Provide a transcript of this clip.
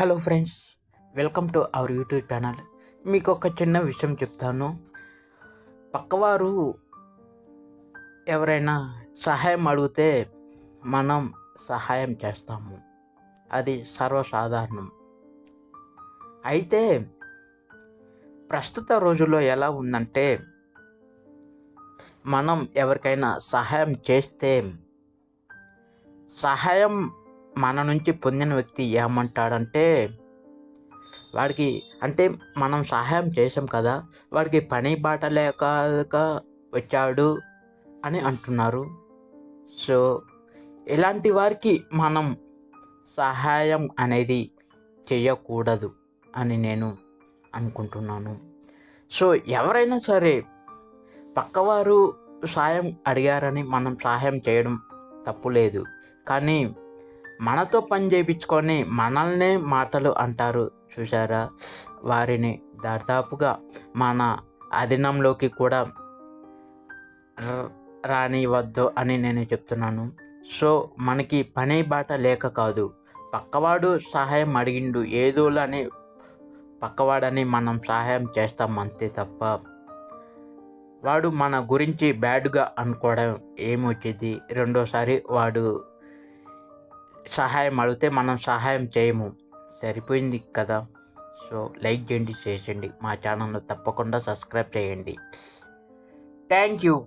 Hello friends welcome to our YouTube channel. మీకు ఒక చిన్న విషయం చెప్తాను. పక్కవారు ఎవరైనా సహాయం అడిగితే మనం సహాయం చేస్తాము. అది సర్వసాధారణం. అయితే ప్రస్తుత రోజుల్లో ఎలా ఉందంటే మనం ఎవరికైనా సహాయం చేస్తే సహాయం మన నుంచి పొందిన వ్యక్తి ఏమంటాడంటే వాడికి అంటే మనం సహాయం చేసాం కదా వాడికి పని బాట లేక వచ్చాడు అని అంటున్నారు. సో ఇలాంటి వారికి మనం సహాయం అనేది చేయకూడదు అని నేను అనుకుంటున్నాను. సో ఎవరైనా సరే పక్కవారు సాయం అడిగారని మనం సహాయం చేయడం తప్పులేదు. కానీ మనతో పని చేయించుకొని మనల్నే మాటలు అంటారు. చూసారా వారిని దాదాపుగా మన అధీనంలోకి కూడా రానివ్వద్దు రానివద్దు అని నేను చెప్తున్నాను. సో మనకి పని బాట లేక కాదు. పక్కవాడు సహాయం అడిగిండు ఏదోలని పక్కవాడని మనం సహాయం చేస్తాం అంతే తప్ప వాడు మన గురించి బ్యాడ్గా అనుకోవడం ఏమొచ్చింది? రెండోసారి వాడు సహాయం అడిగితే మనం సహాయం చేయము. సరిపోయింది కదా? సో లైక్ చేయండి చేసండి చేయండి. మా ఛానల్ను తప్పకుండా సబ్స్క్రైబ్ చేయండి. Thank you.